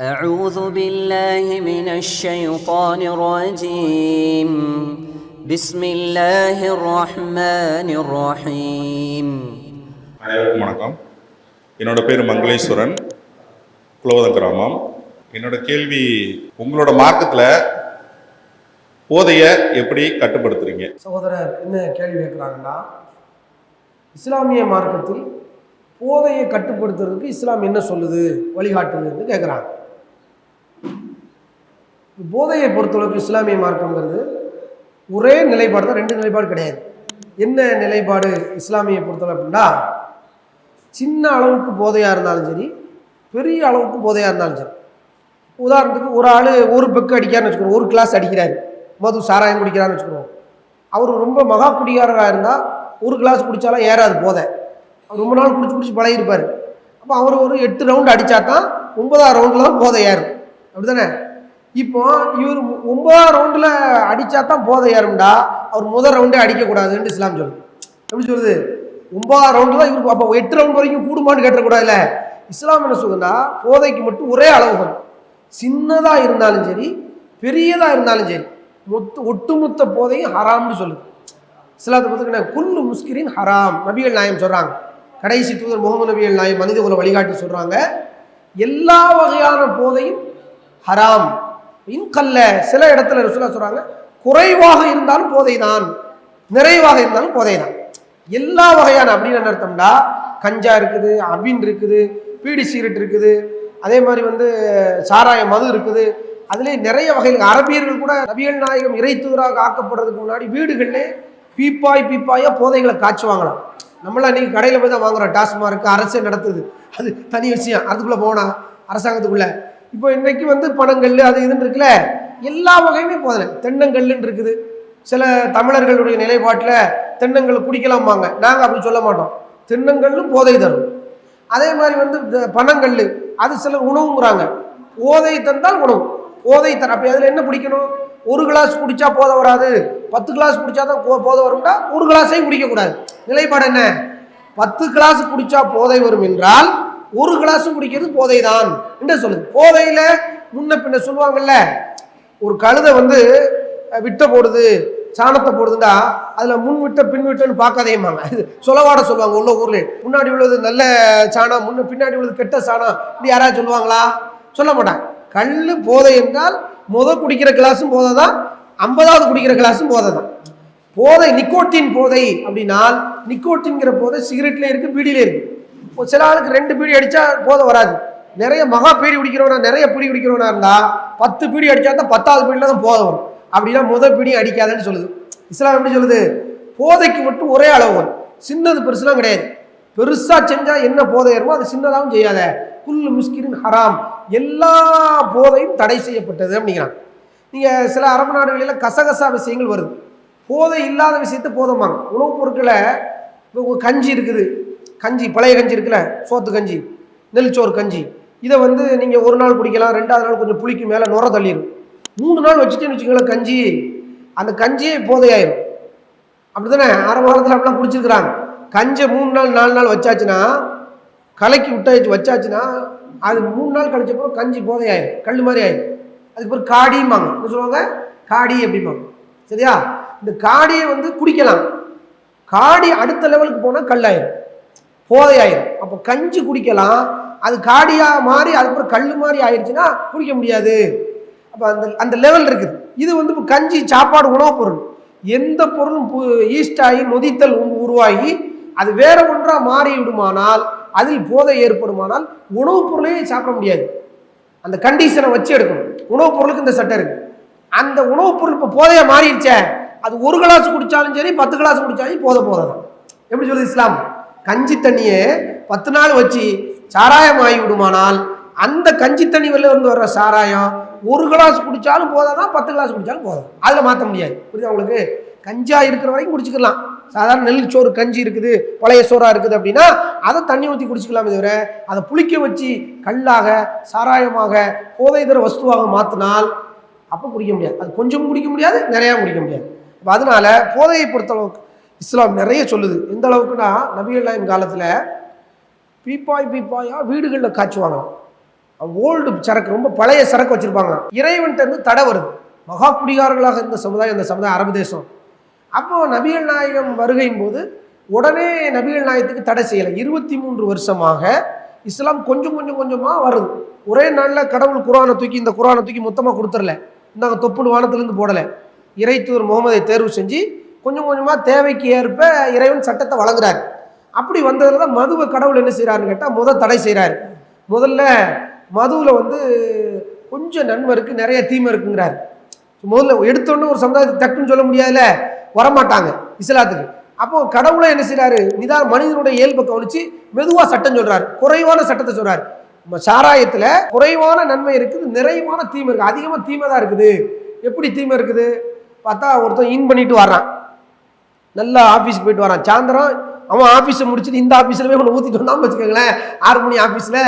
أعوذ بالله من الشيطان الرجيم بسم الله الرحمن الرحيم அனைவருக்கும் வணக்கம் என்னோட பேர் மங்களேஸ்வரன் குலோதம் கிராமம் என்னோட கேள்வி உங்களோட மார்க்கத்தில் போதையை எப்படி கட்டுப்படுத்துறீங்க சகோதரர் என்ன கேள்வி கேட்குறாங்கன்னா இஸ்லாமிய மார்க்கத்தில் போதையை கட்டுப்படுத்துறதுக்கு இஸ்லாம் என்ன சொல்லுது வழிகாட்டுதுன்னு கேட்குறாங்க போதையை பொறுத்தளவுக்கு இஸ்லாமிய மார்க்கங்கிறது ஒரே நிலைப்பாடு தான் ரெண்டு நிலைப்பாடு கிடையாது. என்ன நிலைப்பாடு இஸ்லாமியை பொறுத்தளவு அப்படின்னா சின்ன அளவுக்கு போதையாக இருந்தாலும் சரி பெரிய அளவுக்கு போதையாக இருந்தாலும் சரி. உதாரணத்துக்கு ஒரு ஆள் ஒரு பெக்கு அடிக்காருன்னு வச்சுக்கிறோம் ஒரு கிளாஸ் அடிக்கிறாரு மது சாராயம் குடிக்கிறான்னு வச்சுக்கிறோம் அவர் ரொம்ப மகா குடிகாரராக இருந்தால் ஒரு கிளாஸ் குடித்தாலும் ஏறாது போதை. அவர் ரொம்ப நாள் குடிச்சு குடிச்சு பழகிருப்பார் அப்போ அவர் ஒரு எட்டு ரவுண்டு அடித்தா தான் ஒன்பதாம் ரவுண்டில் தான் போதை ஏறும். அப்படி தானே இப்போ இவர் ஒன்பதாம் ரவுண்டில் அடித்தா தான் போதை ஏறும்டா அவர் முதல் ரவுண்டே அடிக்கக்கூடாதுன்னு இஸ்லாம் சொல்லு எப்படி சொல்லுது? ஒன்பதாம் ரவுண்டு தான் இவருக்கு அப்போ எட்டு ரவுண்ட் வரைக்கும் கூடுமான்னு கேட்டக்கூடாதுல்ல இஸ்லாம் என்ன சொல்லுன்னா போதைக்கு மட்டும் ஒரே அளவுகள் சின்னதாக இருந்தாலும் சரி பெரியதாக இருந்தாலும் சரி மொத்த ஒட்டுமொத்த போதையும் ஹராம்னு சொல்லுது. இஸ்லாத்தை பார்த்துக்கிட்ட குல்லு முஸ்கிரின் ஹராம். நபிகள் நாயம் சொல்கிறாங்க கடைசி தூதர் முகமது நபிகள் நாயம் மனித குல வழிகாட்டி சொல்கிறாங்க எல்லா வகையான போதையும் ஹராம். இன்கல்ல சில இடத்துல ரசூலா சொல்கிறாங்க குறைவாக இருந்தாலும் போதை தான் நிறைவாக இருந்தாலும் போதை தான் எல்லா வகையான அப்படின்னு என்ன அர்த்தம்டா கஞ்சா இருக்குது அபின் இருக்குது பீடி சிகரெட் இருக்குது அதே மாதிரி வந்து சாராய மது இருக்குது. அதுலேயே நிறைய வகையில் அரபியர்கள் கூட நபிகள் நாயகம் இறைத்தூராக ஆக்கப்படுறதுக்கு முன்னாடி வீடுகளிலே பீப்பாய் பீப்பாயாக போதைகளை காய்ச்சுவாங்களாம். நம்மளாம் இன்றைக்கி கடையில் போய் தான் வாங்குறோம். இருக்குது அரசே நடத்துது. அது தனி விஷயம். அதுக்குள்ளே போனால் அரசாங்கத்துக்குள்ளே இப்போ இன்றைக்கு வந்து பணங்கல் அது இதுன்னு இருக்குல்ல எல்லா வகையுமே போதில் தென்னங்கல்லுன்னு இருக்குது. சில தமிழர்களுடைய நிலைப்பாட்டில் தென்னங்கல் குடிக்கலாமாங்க நாங்கள் அப்படி சொல்ல மாட்டோம். தென்னங்கல்லும் போதை தரும். அதே மாதிரி வந்து பனங்கல் அது சில உணவுங்கிறாங்க. போதை தந்தால் உணவு. போதை தர அப்போ அதில் என்ன பிடிக்கணும் ஒரு கிளாஸ் குடித்தா போதை வராது. பத்து கிளாஸ் குடித்தா தான் போ- போதை வரும்னா ஒரு கிளாஸையும் குடிக்கக்கூடாது. நிலைப்பாடு என்ன? பத்து கிளாஸ் குடித்தா போதை வரும் என்றால் ஒரு கிளாஸும் குடிக்கிறது போதை தான் என்று சொல்லுது? போதையில் முன்ன பின்ன சொல்லுவாங்கல்ல ஒரு கழுதை வந்து விட்ட போடுது சாணத்தை போடுதுண்டா அதில் முன் விட்ட பின் விட்டன்னு பார்க்காதேமாங்க இது சொலவாட சொல்லுவாங்க உள்ள ஊரில் முன்னாடி உள்ளது நல்ல சாணம் முன்ன பின்னாடி உள்ளது கெட்ட சாணம் இப்படி யாராவது சொல்லுவாங்களா? சொல்ல மாட்டாங்க. கல் போதை என்றால் முத குடிக்கிற கிளாஸும் போதை தான் ஐம்பதாவது குடிக்கிற கிளாஸும் போதை தான் போதை நிக்கோட்டின் போதை அப்படின்னால் நிக்கோட்டின்கிற போதை சிகரெட்ல இருக்குது பீடியில இருக்குது சில ஆளுக்கு ரெண்டு பீடி அடித்தா போதை வராது. நிறைய மகா பீடி குடிக்கிறவனா நிறைய பீடி குடிக்கிறவனா இருந்தால் பத்து பீடி அடித்தா தான் பத்தாவது பீடியில் தான் போதை வரும். அப்படின்னா முதல் பீடி அடிக்காதன்னு சொல்லுது. இஸ்லாம் எப்படி சொல்லுது? போதைக்கு மட்டும் ஒரே அளவு சின்னது பெருசுலாம் கிடையாது. பெருசாக செஞ்சால் என்ன போதை ஏறுமோ அது சின்னதாகவும் செய்யாத. குல்லு முஸ்கிரின் ஹராம். எல்லா போதையும் தடை செய்யப்பட்டது அப்படிங்கிறாங்க நீங்கள் சில அரபு நாடுகளில் கசகசா விஷயங்கள் வருது. போதை இல்லாத விஷயத்த போதமாங்க உணவுப் பொருட்களை இப்போ கஞ்சி இருக்குது. கஞ்சி பழைய கஞ்சி இருக்குல்ல சோத்து கஞ்சி நெல்ச்சோறு கஞ்சி இதை வந்து நீங்கள் ஒரு நாள் குடிக்கலாம் ரெண்டாவது நாள் கொஞ்சம் புளிக்கு மேலே நுர தள்ளிடும் மூணு நாள் வச்சுட்டேன்னு வச்சுக்கோங்களேன் கஞ்சி. அந்த கஞ்சியே போதையாயிரும். அப்படிதானே ஆரம்ப காலத்தில் அப்படிலாம் குடிச்சிருக்கிறாங்க. கஞ்சை மூணு நாள் நாலு நாள் வச்சாச்சுன்னா கலக்கி விட்டாச்சு வச்சாச்சுன்னா அது மூணு நாள் கழிச்சப்போ கஞ்சி போதையாயிரும். கல் மாதிரி ஆயிரும். அதுக்கு பிறகு காடிம்பாங்க. என்ன சொல்லுவாங்க? காடி அப்படிம்பாங்க. சரியா? இந்த காடியை வந்து குடிக்கலாம். காடி அடுத்த லெவலுக்கு போனால் கல்லாயிரும். போதையாயிரும். அப்போ கஞ்சி குடிக்கலாம். அது காடியாக மாறி அதுக்கப்புறம் கல் மாதிரி ஆயிடுச்சுன்னா குடிக்க முடியாது. அப்போ அந்த அந்த லெவல் இருக்குது. இது வந்து இப்போ கஞ்சி சாப்பாடு உணவுப் பொருள். எந்த பொருளும் ஈஸ்ட் ஆகி நொதித்தல் உருவாகி அது வேற ஒன்றாக மாறி விடுமானால் அதில் போதை ஏற்படுமானால் உணவுப் பொருளையே சாப்பிட முடியாது. அந்த கண்டிஷனை வச்சு எடுக்கணும். உணவுப் பொருளுக்கு இந்த சட்டை இருக்கு. அந்த உணவுப் பொருள் இப்போ போதையாக மாறிடுச்சே. அது ஒரு கிளாஸ் குடித்தாலும் சரி பத்து கிளாஸ் குடித்தாலும் போதை போதை எப்படி சொல்லுது இஸ்லாம்? கஞ்சி தண்ணியை பத்து நாள் வச்சு சாராயம் ஆகி விடுமானால் அந்த கஞ்சி தண்ணி வெளில இருந்து வர்ற சாராயம் ஒரு கிளாஸ் குடிச்சாலும் போதாதான் பத்து கிளாஸ் குடித்தாலும் போதும். அதில் மாற்ற முடியாது. புரியுது உங்களுக்கு? கஞ்சா இருக்கிற வரைக்கும் குடிச்சிக்கலாம். சாதாரண நெல் சோறு கஞ்சி இருக்குது பழைய சோறாக இருக்குது அப்படின்னா அதை தண்ணி ஊற்றி குடிச்சிக்கலாமே தவிர அதை புளிக்க வச்சு கல்லாக சாராயமாக போதை தர வஸ்துவாக மாற்றினால் அப்போ குடிக்க முடியாது. அது கொஞ்சம் குடிக்க முடியாது நிறையா குடிக்க முடியாது. அதனால போதையை பொறுத்தளவுக்கு இஸ்லாம் நிறைய சொல்லுது. எந்த அளவுக்குன்னா நபிகள் காலத்தில் பீப்பாய் பீப்பாயா வீடுகளில் காய்ச்சுவாங்க. ஓல்டு சரக்கு ரொம்ப பழைய சரக்கு வச்சுருப்பாங்க. இறைவன் இருந்து தடை வருது. மகா குடிகாரர்களாக இருந்த சமுதாயம் இந்த சமுதாயம் அரபு தேசம். அப்போ நபிகள் நாயகம் வருகையின் போது உடனே நபிகள் நாயகத்துக்கு தடை செய்யலை. இருபத்தி மூன்று வருஷமாக இஸ்லாம் கொஞ்சம் கொஞ்சம் கொஞ்சமாக வருது. ஒரே நாளில் கடவுள் குரானை தூக்கி இந்த குரானை தூக்கி மொத்தமாக கொடுத்துடல. இந்தாங்க தொப்புன்னு வானத்துலேருந்து போடலை. இறைத்தூர் முகமதை தேர்வு செஞ்சு கொஞ்சம் கொஞ்சமாக தேவைக்கு ஏற்ப இறைவன் சட்டத்தை வழங்குறாரு. அப்படி வந்ததில் தான் மதுவை கடவுள் என்ன செய்கிறாருன்னு கேட்டால் முதல் தடை செய்கிறாரு முதல்ல மதுவில் வந்து கொஞ்சம் நன்மை இருக்குது நிறைய தீமை இருக்குங்கிறாரு. முதல்ல எடுத்தோன்னு ஒரு சமுதாயத்தை டக்குன்னு சொல்ல முடியாதுல்ல வரமாட்டாங்க இஸ்லாத்துக்கு. அப்போ கடவுளை என்ன செய்கிறாரு நிதான் மனிதனுடைய இயல்பை கவனித்து மெதுவாக சட்டம் சொல்கிறாரு குறைவான சட்டத்தை சொல்கிறார் நம்ம சாராயத்தில் குறைவான நன்மை இருக்குது நிறைவான தீமை இருக்குது அதிகமாக தீமை தான் இருக்குது. எப்படி தீமை இருக்குது? பார்த்தா ஒருத்தன் இன் பண்ணிட்டு வர்றான். நல்லா ஆஃபீஸ்க்கு போயிட்டு வரான். சாயந்தரம் அவன் ஆஃபீஸை முடிச்சுட்டு இந்த ஆஃபீஸில் போய் ஒன்று ஊற்றிட்டு வந்தான்னு வச்சுக்கோங்களேன். ஆறு மணி ஆஃபீஸில்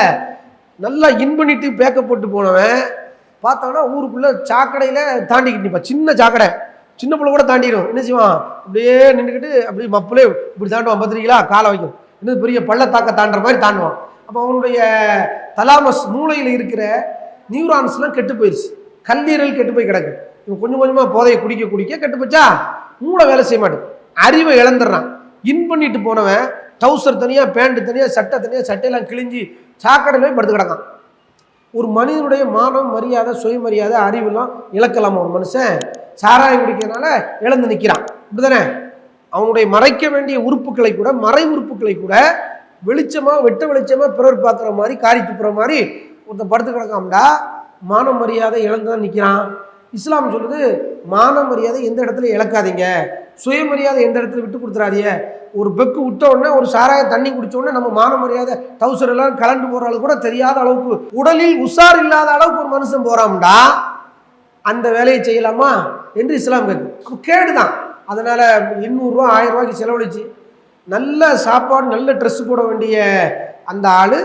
நல்லா இன் பண்ணிட்டு பேக்கப் போட்டு போனவன். பார்த்தான்னா ஊருக்குள்ளே சாக்கடையில் தாண்டிக்கிட்டு நிற்பான் சின்ன சாக்கடை. சின்ன பிள்ளை கூட தாண்டிடும். என்ன செய்வான்? அப்படியே நின்றுக்கிட்டு அப்படியே மப்பிளே இப்படி தாண்டுவான். பார்த்துருக்கீங்களா? காலை வைக்கும். இன்னும் பெரிய பள்ளத்தாக்க தாண்டுற மாதிரி தாண்டுவான். அப்போ அவனுடைய தலாமஸ் மூளையில் இருக்கிற நியூரான்ஸ்லாம் கெட்டு போயிடுச்சு கல்லீரல் கெட்டு போய் கிடக்கு. இவன் கொஞ்சம் கொஞ்சமாக போதையை குடிக்க குடிக்க கெட்டு போச்சா? மூளை வேலை செய்ய மாட்டேன் அறிவை இழந்துடுறான். இன் பண்ணிட்டு போனவன் டவுசர் தனியாக பேண்ட் தனியாக சட்டை தனியாக சட்டையெல்லாம் கிழிஞ்சி சாக்கடையில் போய் படுத்து கிடக்கான். ஒரு மனிதனுடைய மானம் மரியாதை சுயமரியாதை அறிவுலாம் இழக்கலாமா ஒரு மனுஷன்? சாராயம் குடிக்கிறதுனால இழந்து நிற்கிறான் இப்படிதானே அவனுடைய மறைக்க வேண்டிய உறுப்புகளை கூட மறை உறுப்புகளை கூட வெளிச்சமாக வெட்ட வெளிச்சமாக பிறர் பார்க்குற மாதிரி காரி துப்புற மாதிரி ஒருத்தன் படுத்து கிடக்காமடா மான மரியாதை இழந்து தான் நிற்கிறான் இஸ்லாம் சொல்லுது மான மரியாதை எந்த இடத்துல இழக்காதீங்க? சுயமரியாதை எந்த இடத்துல விட்டு கொடுத்துறாதீங்க? ஒரு பெக்கு விட்ட உடனே ஒரு சாராய தண்ணி குடிச்ச உடனே நம்ம மான மரியாதை டவுசர் எல்லாம் கலண்டு போகிற அளவுக்கு கூட தெரியாத அளவுக்கு உடலில் உஷார் இல்லாத அளவுக்கு ஒரு மனுஷன் போறான்டா அந்த வேலையை செய்யலாமா என்று இஸ்லாம் கேட்கு கேடு கேடுதான். அதனால் எண்ணூறுரூவா ஆயிரம் ரூபாய்க்கு செலவழிச்சு நல்ல சாப்பாடு நல்ல ட்ரெஸ் போட வேண்டிய அந்த ஆள்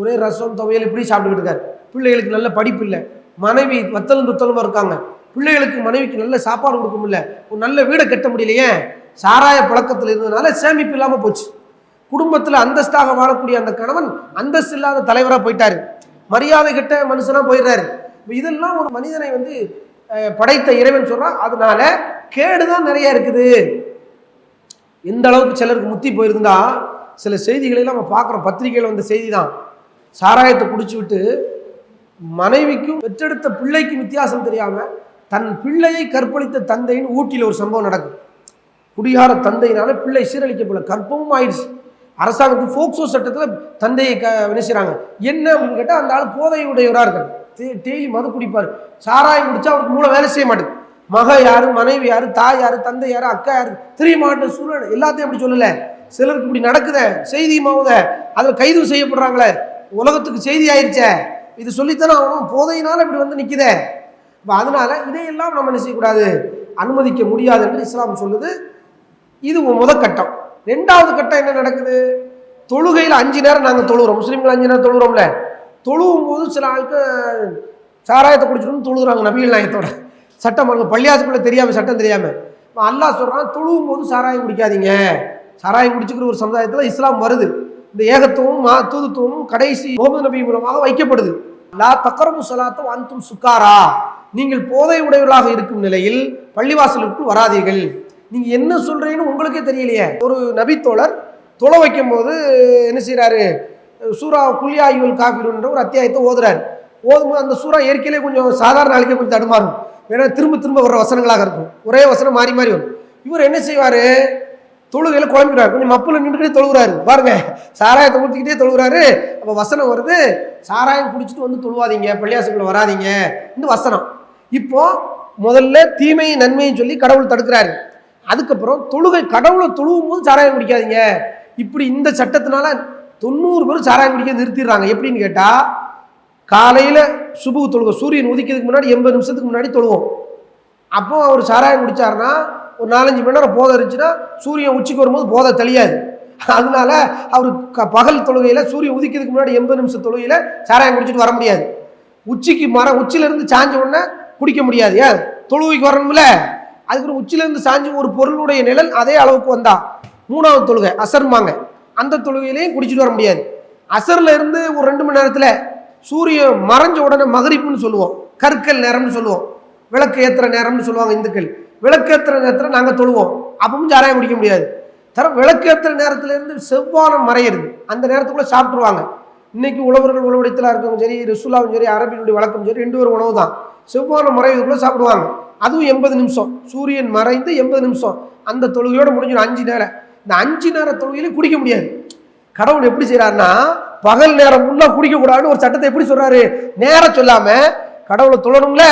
ஒரே ரசம் துவையல் இப்படி சாப்பிட்டுக்கிட்டு இருக்காரு. பிள்ளைகளுக்கு நல்ல படிப்பு இல்லை. மனைவி வத்தலும் துத்தலுமாக இருக்காங்க. பிள்ளைகளுக்கு மனைவிக்கு நல்ல சாப்பாடு கொடுக்க முடியல ஒரு நல்ல வீடை கட்ட முடியலையே சாராய பழக்கத்தில் இருந்ததுனால சேமிப்பு இல்லாமல் போச்சு. குடும்பத்தில் அந்தஸ்தாக வாழக்கூடிய அந்த கணவன் அந்தஸ்து இல்லாத தலைவராக போயிட்டாரு. மரியாதை கிட்ட மனுஷனாக போயிடுறாரு. இதெல்லாம் ஒரு மனிதனை வந்து படைத்த இறைவன் சொல்றான். அதனால கேடுதான் நிறைய இருக்குது. எந்த அளவுக்கு சிலருக்கு முத்தி போயிருந்தா சில செய்திகளெல்லாம் நம்ம பார்க்குறோம். பத்திரிகையில் வந்த செய்தி தான் சாராயத்தை குடிச்சு விட்டு மனைவிக்கும் பெற்றெடுத்த பிள்ளைக்கும் வித்தியாசம் தெரியாமல் தன் பிள்ளையை கற்பழித்த தந்தைன்னு ஊட்டியில் ஒரு சம்பவம் நடக்கும் குடிகார தந்தையினால பிள்ளை சீரழிக்கப்படல. கற்பமும் ஆயிடுச்சு. அரசாங்கத்துக்கு போக்சோ சட்டத்தில் தந்தையை க வினைச்சாங்க என்ன அப்படின்னு கேட்டால் அந்த ஆள் போதை உடையவராக இருக்கார். டெய்லி மது குடிப்பார். சாராயம் குடிச்சா அவருக்கு மூளை வேலை செய்ய மாட்டேங்குது மக யார் மனைவி யார் தாய் யார் தந்தை யார் அக்கா யார் தெரிய மாட்டேன் சூழல் எல்லாத்தையும் அப்படி சொல்லலை. சிலருக்கு இப்படி நடக்குத செய்தியுமாவுத அதில் கைது செய்யப்படுறாங்களே. உலகத்துக்கு செய்தி ஆயிடுச்சே இது சொல்லித்தானே அவனும் போதையினால இப்படி வந்து நிற்குதே இப்போ அதனால் இதையெல்லாம் நம்ம என்ன செய்யக்கூடாது? அனுமதிக்க முடியாது என்று இஸ்லாம் சொல்லுது. இது முதல் கட்டம். ரெண்டாவது கட்டம் என்ன நடக்குது? தொழுகையில் அஞ்சு நேரம் நாங்கள் தொழுகிறோம் முஸ்லீம்கள் அஞ்சு நேரம் தொழுகிறோம்ல தொழுவும் போது சில ஆளுக்கு சாராயத்தை குடிச்சிட்டு தொழுகிறாங்க நபிகள் நாயத்தோட சட்டம் அவங்க பள்ளியாசுக்குள்ள தெரியாமல் சட்டம் தெரியாமல் இப்போ அல்லாஹ் சொல்கிறான் தொழுவும் போது சாராயம் குடிக்காதீங்க. சாராயம் குடிச்சுக்கிற ஒரு சமுதாயத்தில் இஸ்லாம் வருது. இந்த ஏகத்துவமும் மா தூதுத்துவமும் கடைசி முகமது நபி மூலமாக வைக்கப்படுது. லா தக்கரமு சலாத்தும் அந்தும் சுக்காரா நீங்கள் போதை உடையவர்களாக இருக்கும் நிலையில் பள்ளிவாசலுக்கு வராதீர்கள். நீங்கள் என்ன சொல்கிறீங்கன்னு உங்களுக்கே தெரியலையே. ஒரு நபித்தோழர் தொலை வைக்கும் போது என்ன செய்கிறாரு சூரா குல்யாயுல் காஃபிருன்ற ஒரு அத்தியாயத்தை ஓதுறாரு. ஓதும்போது அந்த சூறா இயற்கையிலே கொஞ்சம் சாதாரண ஆளுக்கே கொஞ்சம் தடுமாறும். ஏன்னா திரும்ப திரும்ப வர்ற வசனங்களாக இருக்கும். ஒரே வசனம் மாறி மாறி வரும். இவர் என்ன செய்வார்? தொழுகையில் குழம்பிடுவார் கொஞ்சம் மப்பில் நின்றுக்கிட்டே தொழுகிறாரு. பாருங்க சாராயத்தை ஊற்றிக்கிட்டே தொழுகிறாரு. அப்போ வசனம் வருது சாராயம் குடிச்சிட்டு வந்து தொழுவாதீங்க பள்ளியாசுக்குள்ள வராதீங்க. இந்த வசனம். இப்போது முதல்ல தீமையும் நன்மையும் சொல்லி கடவுள் தடுக்கிறாரு. அதுக்கப்புறம் தொழுகை கடவுளை தொழுவும் போது சாராயம் குடிக்காதீங்க. இப்படி இந்த சட்டத்தினால தொண்ணூறு பேரும் சாராயம் குடிக்க நிறுத்திடுறாங்க. எப்படின்னு கேட்டால் காலையில் சுபு தொழுக சூரியன் உதிக்கிறதுக்கு முன்னாடி எண்பது நிமிஷத்துக்கு முன்னாடி தொழுவோம். அப்போது அவர் சாராயம் குடித்தாருன்னா ஒரு நாலஞ்சு மணி நேரம் போதை இருந்துச்சுன்னா சூரியன் உச்சிக்கு வரும்போது போதை தெளியாது. அதனால அவர் க பகல் தொழுகையில் சூரியன் உதிக்கிறதுக்கு முன்னாடி எண்பது நிமிஷம் தொழுகையில் சாராயம் குடிச்சிட்டு வர முடியாது. உச்சிக்கு மரம் உச்சியிலேருந்து சாஞ்ச உடனே குடிக்க முடியாது. ஏன்? தொழுகைக்கு வரணும்ல. அதுக்கு உச்சிலேருந்து சாஞ்சி ஒரு பொருளுடைய நிழல் அதே அளவுக்கு வந்தா. மூணாவது தொழுகை அசர்மாங்க அந்த தொழுகையிலையும் குடிச்சிட்டு வர முடியாது. அசரில் இருந்து ஒரு ரெண்டு மணி நேரத்தில் சூரியன் மறைஞ்ச உடனே மகரிப்புன்னு சொல்லுவோம். கற்கள் நேரம்னு சொல்லுவோம். விளக்கு ஏற்றுற நேரம்னு சொல்லுவாங்க இந்துக்கள். விளக்கேற்றுற நேரத்தில் நாங்கள் தொழுவோம். அப்பவும் சாராயம் குடிக்க முடியாது. தர விளக்கு ஏத்துற செவ்வானம் மறையிறது. அந்த நேரத்துக்குள்ளே சாப்பிட்ருவாங்க இன்னைக்கு உழவர்கள் உழவடத்தில் இருக்கவும் சரி ரிசுலாவும் சரி அரபினுடைய வழக்கம் சரி ரெண்டு ஒரு உணவு தான். செவ்வானம் மறைவதுக்குள்ள சாப்பிடுவாங்க. அதுவும் எண்பது நிமிஷம். சூரியன் மறைந்து எண்பது நிமிஷம். அந்த தொழுகையோடு முடிஞ்சிடும் அஞ்சு நேரம் இந்த அஞ்சு நேர தொழுகையில குடிக்க முடியாது. கடவுள் எப்படி செய்கிறாருன்னா பகல் நேரம் ஃபுல்லாக குடிக்கக்கூடாதுன்னு ஒரு சட்டத்தை எப்படி சொல்கிறாரு நேரம் சொல்லாமல் கடவுளை தொழணும்ல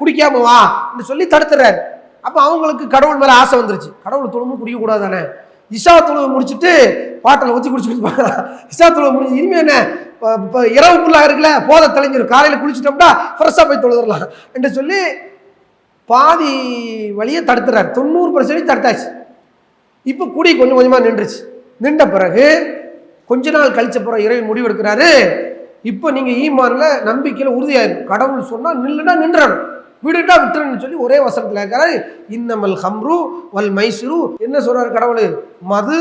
குடிக்காம வா என்று சொல்லி தடுத்துறாரு. அப்போ அவங்களுக்கு கடவுள் மேலே ஆசை வந்துருச்சு. கடவுள் தொழும்பு குடிக்க தானே இஷா தொழுவை முடிச்சுட்டு பாட்டில் ஊற்றி குடிச்சுட்டு இருப்பாங்க இஷா தொழுவை முடிஞ்சு இனிமேல் என்ன? இப்போ இப்ப இருக்குல்ல போத தெளிஞ்சிடும் காலையில் குளிச்சிட்டோம்னா ஃப்ரெஷ்ஷாக போய் தொழுதுடலாம் என்று சொல்லி பாதி வழியை தடுத்துறாரு. தொண்ணூறு பர்சன்டேஜ் தடுத்தாச்சு. இப்போ குடி கொஞ்சம் கொஞ்சமாக நின்றுச்சு. நின்ற பிறகு கொஞ்ச நாள் கழிச்ச பிறகு இறைவன் முடிவு எடுக்கிறாரு. இப்போ நீங்கள் ஈமானில் நம்பிக்கையில் உறுதியாயிருக்கும் கடவுள் சொன்னால் நில்லுன்னா நின்றணும் விடுட்டா விட்டுறன்னு சொல்லி ஒரே வசனத்தில் இருக்காரு. இன்னமல் ஹம்ரு வல் மைசுரு. என்ன சொல்றாரு கடவுள்? மது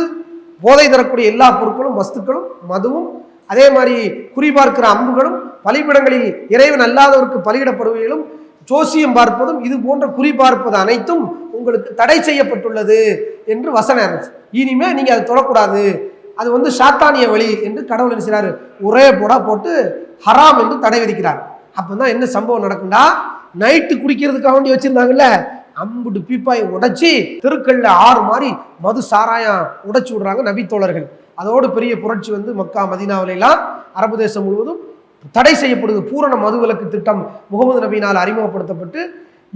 போதை தரக்கூடிய எல்லா பொருட்களும் வஸ்துக்களும் மதுவும் அதே மாதிரி குறிபார்க்கிற அம்புகளும் பலிபிடங்களில் இறைவன் அல்லாதவருக்கு பலியிடப்படுவதிலும் ஜோசியம் பார்ப்பதும் இது போன்ற குறிபார்ப்பது அனைத்தும் உங்களுக்கு தடை செய்யப்பட்டுள்ளது என்று வசனம் இருந்துச்சு. இனிமே நீங்கள் அதை தொடக்கூடாது. அது வந்து சாத்தானிய வழி என்று கடவுள் என்ன ஒரே போடா போட்டு ஹராம் என்று தடை விதிக்கிறார். அப்பதான் என்ன சம்பவம் நடக்கும்னா நைட்டு குடிக்கிறதுக்காக வேண்டி வச்சுருந்தாங்கல்ல? அம்புட்டு பீப்பாயை உடைச்சி தெருக்கல்ல ஆறு மாதிரி மது சாராயம் உடைச்சி விடுறாங்க நபித்தோழர்கள் அதோடு பெரிய புரட்சி வந்து மக்கா மதினாவிலாம் அரபு தேசம் முழுவதும் தடை செய்யப்படுது. பூரண மதுவிலக்கு திட்டம் முகமது நபினால் அறிமுகப்படுத்தப்பட்டு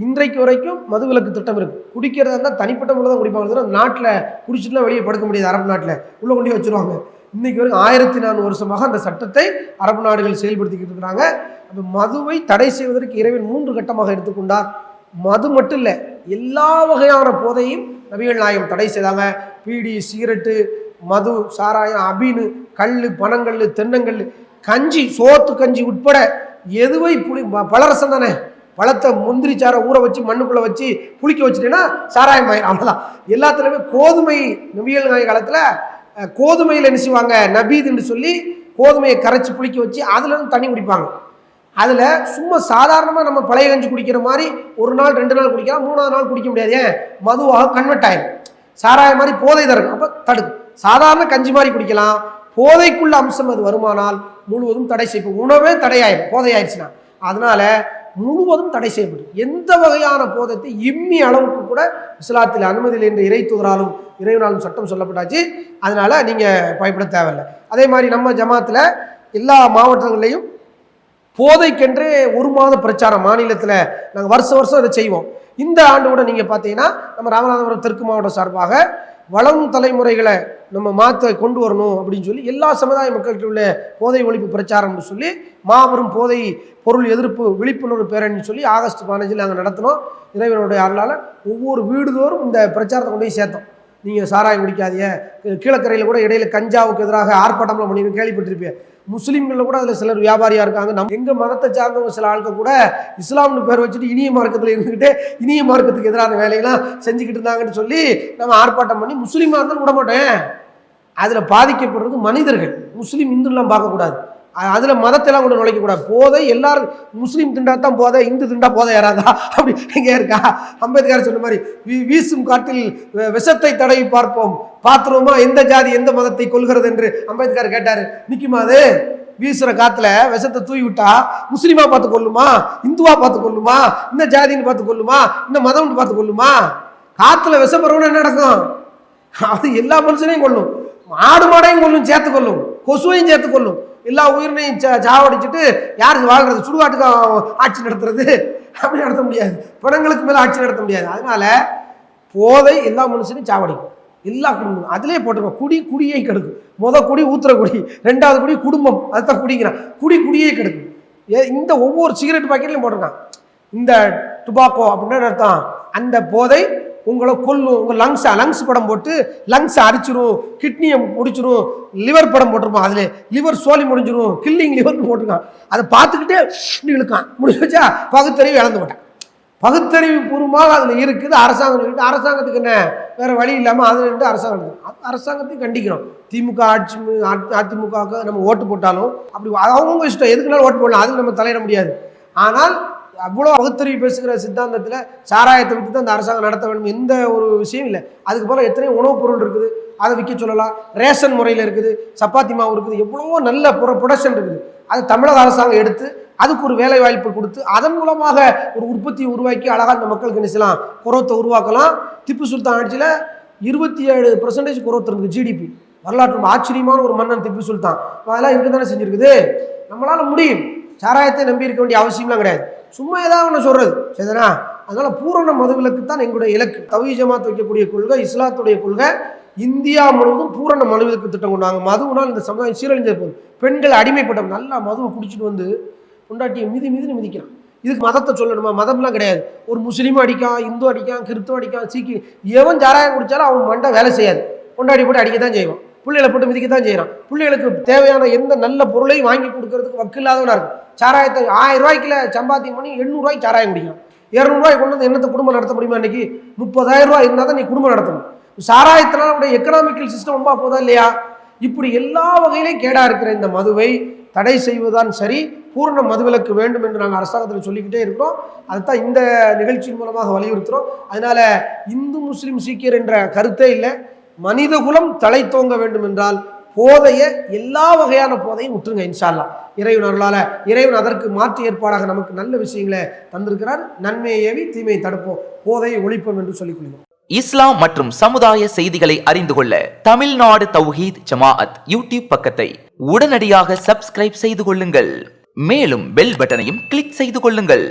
இன்றைக்கு வரைக்கும் மதுவிலக்கு திட்டம் இருக்கு. குடிக்கிறதா இருந்தால் தனிப்பட்ட முறையில் தான் குடிப்பாங்க. நாட்டில் குடிச்சிட்டுலாம் வெளியே படுக்க முடியாது. அரபு நாட்டில். உள்ளே கொண்டு வச்சுருவாங்க. இன்னைக்கு வரைக்கும் ஆயிரத்தி நானூறு வருஷமாக அந்த சட்டத்தை அரபு நாடுகள் செயல்படுத்திக்கிட்டு இருக்கிறாங்க. அந்த மதுவை தடை செய்வதற்கு இறைவன் மூன்று கட்டமாக எடுத்துக்கொண்டார். மது மட்டும் இல்லை எல்லா வகையான போதையும் நபிகள் நாயகம் தடை செய்தாங்க. பீடி சிகரெட்டு மது சாராயம் அபீனு கல் பனங்கல் தென்னங்கல் கஞ்சி சோத்து கஞ்சி உட்பட எதுவை புளி பலரசம் தானே? பழத்தை முந்திரி சாரை ஊற வச்சு மண்ணுக்குள்ளே வச்சு புளிக்க வச்சுட்டேன்னா சாராயம் ஆயிரும். அவ்வளோதான் எல்லாத்துலேயுமே கோதுமை நபிகள் நாய காலத்தில் கோதுமையில் என்ன செய்வாங்க? நபீதுன்னு சொல்லி கோதுமையை கரைச்சி புளிக்க வச்சு அதுலேருந்து தண்ணி குடிப்பாங்க. அதில் சும்மா சாதாரணமாக நம்ம பழைய கஞ்சி குடிக்கிற மாதிரி ஒரு நாள் ரெண்டு நாள் குடிக்கலாம் மூணாவது நாள் குடிக்க முடியாது. ஏன்? மதுவாக கன்வெர்ட் ஆகிடும் சாராய மாதிரி போதை தரும் அப்போ தடுக்கும். சாதாரண கஞ்சி மாதிரி குடிக்கலாம். போதைக்குள்ள அம்சம் அது வருமானால் முழுவதும் தடை செய்யும் உணவே தடையாயிரும். போதை ஆயிடுச்சுன்னா அதனால முழுவதும் தடை செய்யப்படும் எந்த வகையான போதத்தை இம்மி அளவுக்கு கூட இஸ்லாத்தில் அனுமதியில் என்று இறை தூதராலும் இறைவனாலும் சட்டம் சொல்லப்பட்டாச்சு. அதனால் நீங்கள் பயப்பட தேவையில்லை. அதே மாதிரி நம்ம ஜமாத்தில் எல்லா மாவட்டங்கள்லேயும் போதைக்கென்றே ஒரு மாத பிரச்சாரம் மாநிலத்தில் நாங்கள் வருஷ வருஷம் இதை செய்வோம். இந்த ஆண்டு கூட நீங்கள் பார்த்தீங்கன்னா நம்ம ராமநாதபுரம் தெற்கு மாவட்டம் சார்பாக வளம் தலைமுறைகளை நம்ம மாற்ற கொண்டு வரணும் அப்படின்னு சொல்லி எல்லா சமுதாய மக்கள்கிட்ட உள்ள போதை ஒழிப்பு பிரச்சாரம்னு சொல்லி மாபெரும் போதை பொருள் எதிர்ப்பு விழிப்புணர்வு பேரணின்னு சொல்லி ஆகஸ்ட் பதினஞ்சில் நாங்கள் நடத்தினோம். இறைவனுடைய அருளால் ஒவ்வொரு வீடுதோறும் இந்த பிரச்சாரத்தை கொண்டு போய் சேர்த்தோம். நீங்கள் சாராயம் குடிக்காதீங்க. கீழக்கரையில் கூட இடையில கஞ்சாவுக்கு எதிராக ஆர்ப்பாட்டம்லாம் பண்ணி கேள்விப்பட்டிருப்பேன் முஸ்லீம்களில் கூட அதில் சிலர் வியாபாரியாக இருக்காங்க. நம்ம எங்கள் மதத்தை சார்ந்தவங்க சில ஆட்கள் கூட இஸ்லாம்னு பேர் வச்சுட்டு இனிய மார்க்கத்தில் இருந்துக்கிட்டு இனிய மார்க்கத்துக்கு எதிரான வேலையெல்லாம் செஞ்சுக்கிட்டு இருந்தாங்கன்னு சொல்லி நம்ம ஆர்ப்பாட்டம் பண்ணி முஸ்லீமாக இருந்தாலும் விட மாட்டேன் அதில் பாதிக்கப்படுறது மனிதர்கள். முஸ்லீம் இந்துலாம் பார்க்கக்கூடாது. அதில் மதத்தெல்லாம் கொண்டு நுழைக்கக்கூடாது போதை எல்லாரும் முஸ்லீம் திண்டா தான் போதை இந்து திண்டா போதை யாராதா? அப்படி எங்கே இருக்கா? அம்பேத்கர் சொன்ன மாதிரி வீசும் காட்டில் விஷத்தை தடவி பார்ப்போம். பாத்துருவோமா எந்த ஜாதி எந்த மதத்தை கொள்கிறது என்று அம்பேத்கர் கேட்டார். நிற்குமா அது? வீசுகிற காத்துல விஷத்தை தூவி விட்டா முஸ்லீமா பார்த்து கொள்ளுமா? இந்துவா பார்த்து கொள்ளுமா? இந்த ஜாதின்னு பார்த்து கொள்ளுமா? இந்த மதம்னு பார்த்து கொள்ளுமா? காத்துல விஷம் என்ன நடக்கும்? அது எல்லா மனுஷனையும் கொள்ளும் ஆடு மாடையும் கொள்ளும் சேர்த்து கொள்ளும் கொசுவையும் சேர்த்து எல்லா உயிரினையும் சாவடிச்சுட்டு யார் யாருக்கு சுடுகாட்டுக்கு ஆட்சி நடத்துறது? அப்படி நடத்த முடியாது. பிணங்களுக்கு மேலே ஆட்சி நடத்த முடியாது. அதனால போதை எல்லா மனுஷனும் சாவடிக்கும். எல்லா குடும்பம் அதிலே போட்டிருக்கோம் குடி குடியை கெடுக்கும். முத குடி ஊத்துற குடி. ரெண்டாவது குடி குடும்பம். அதுதான் குடிங்கிறான். குடி குடியே கெடுக்கும். ஏ- இந்த ஒவ்வொரு சிகரெட் பாக்கெட்லையும் போட்டிருக்கான். இந்த டுபாக்கோ அப்படின்னு அர்த்தம். அந்த போதை உங்களை கொல்லும் உங்கள் லங்ஸை லங்ஸ் படம் போட்டு லங்ஸை அரிச்சிரும் கிட்னியை முடிச்சிரும் லிவர் படம் போட்டிருப்பான். அதில் லிவர் சோலி முடிஞ்சிரும் கில்லிங் லிவர்னு போட்டிருக்கான். அதை பார்த்துக்கிட்டே இழுக்கான் முடிஞ்சு வச்சா பகுத்தறிவு இழந்து விட்டான் பகுத்தறிவு பூர்வமாக அதில் இருக்குது. அரசாங்கம் சொல்லிட்டு அரசாங்கத்துக்கு என்ன? வேறு வழி இல்லாமல் அதில் இருந்து அரசாங்கம் அரசாங்கத்தையும் கண்டிக்கிறோம். திமுக ஆட்சி அதிமுக நம்ம ஓட்டு போட்டாலும் அப்படி அவங்கவுங்க இஷ்டம். எதுக்குனாலும் ஓட்டு போடலாம். அதுக்கு நம்ம தலையிட முடியாது. ஆனால் அவ்வளோ பகுத்தறிவு பேசுகிற சித்தாந்தத்தில் சாராயத்தை விட்டு தான் அந்த அரசாங்கம் நடத்த வேண்டும். எந்த ஒரு விஷயம் இல்லை. அதுக்கு போல் எத்தனையோ உணவுப் பொருள் இருக்குது. அதை விற்க சொல்லலாம். ரேஷன் முறையில் இருக்குது. சப்பாத்தி மாவு இருக்குது. எவ்வளவோ நல்ல புற ப்ரொடக்ஷன் இருக்குது. அது தமிழக அரசாங்கம் எடுத்து அதுக்கு ஒரு வேலை வாய்ப்பு கொடுத்து அதன் மூலமாக ஒரு உற்பத்தியை உருவாக்கி அழகாக அந்த மக்களுக்கு நினைச்சலாம் குரோத்தை உருவாக்கலாம். திப்பு சுல்தான் ஆட்சியில் இருபத்தி ஏழு பர்சன்டேஜ் குரோத் இருக்குது ஜிடிபி வரலாற்று ஆச்சரியமான ஒரு மன்னன் திப்பு சுல்தான். அதெல்லாம் இருக்க தானே செஞ்சிருக்குது? நம்மளால் முடியும். சாராயத்தை நம்பி இருக்க வேண்டிய அவசியம்லாம் கிடையாது. சும்மா ஏதாவது ஒன்று சொல்கிறது சரிதானா? அதனால் பூரண மதுவிலக்கு தான் எங்களுடைய இலக்கு. தவி ஜமாத் வைக்கக்கூடிய கொள்கை இஸ்லாத்துடைய கொள்கை இந்தியா முழுவதும் பூரண மதுவிலக்கு திட்டம் கொண்டாங்க மதுவுனால் இந்த சமுதாயம் சீரழிஞ்சது போகுது. பெண்கள் அடிமைப்பட்டவங்க நல்லா மதுவை குடிச்சிட்டு வந்து பொண்டாட்டியை மிதி மிதின்னு மிதிக்கிறான். இதுக்கு மதத்தை சொல்லணுமா? மதம்லாம் கிடையாது. ஒரு முஸ்லீமும் அடிக்கான் இந்து அடிக்கான் கிறிஸ்துவ அடிக்கான் சீக்கி எவன் ஜாராயம் குடித்தாலும் அவன் மண்டை வேலை செய்யாது. கொண்டாடி போட்டு அடிக்க தான் செய்வான். பிள்ளைகளை போட்டு மிதிக்க தான் செய்கிறான் பிள்ளைகளுக்கு தேவையான எந்த நல்ல பொருளையும் வாங்கி கொடுக்கறதுக்கு வக்கு இல்லாதவனாக இருக்கும். சாராயத்தை ஆயிரம் ரூபாய்க்குல சம்பாத்தியம் பண்ணி எண்ணூறுரூவாய்க்கு சாராயம் குடிக்கலாம் இரநூறுவாய் கொண்டு வந்து என்னத்தை குடும்பம் நடத்த முடியுமா இன்னைக்கு? முப்பதாயிரம் ரூபாய் இருந்தால் தான் நீ குடும்பம் நடத்தணும். சாராயத்தினால உடைய எக்கனாமிக்கல் சிஸ்டம் ரொம்ப போதா இல்லையா? இப்படி எல்லா வகையிலையும் கேடாக இருக்கிற இந்த மதுவை தடை செய்வதுதான் சரி பூரண மதுவிலக்கு வேண்டும் என்று நாங்கள் அரசாங்கத்தில் சொல்லிக்கிட்டே இருக்கிறோம். அதுதான் இந்த நிகழ்ச்சியின் மூலமாக வலியுறுத்துகிறோம் அதனால் இந்து முஸ்லீம் சீக்கியர் என்ற கருத்தே இல்லை. மனிதகுலம் தலை தோங்க வேண்டும் என்றால் போதைய எல்லா வகையான போதையும் விட்டுருங்க இன்ஷால்லா. இறைவன் அருளால் இறைவன் அதற்கு மாற்று ஏற்பாடாக நமக்கு நல்ல விஷயங்களை தந்திருக்கிறார். நன்மையை ஏவி தீமையை தடுப்போம். போதையை ஒழிப்போம் என்று சொல்லிக் கொள்கிறோம். இஸ்லாம் மற்றும் சமுதாய செய்திகளை அறிந்து கொள்ள தமிழ்நாடு தௌஹீத் ஜமாஅத் யூடியூப் பக்கத்தை உடனடியாக சப்ஸ்கிரைப் செய்து கொள்ளுங்கள். மேலும் பெல் பட்டனையும் கிளிக் செய்து கொள்ளுங்கள்.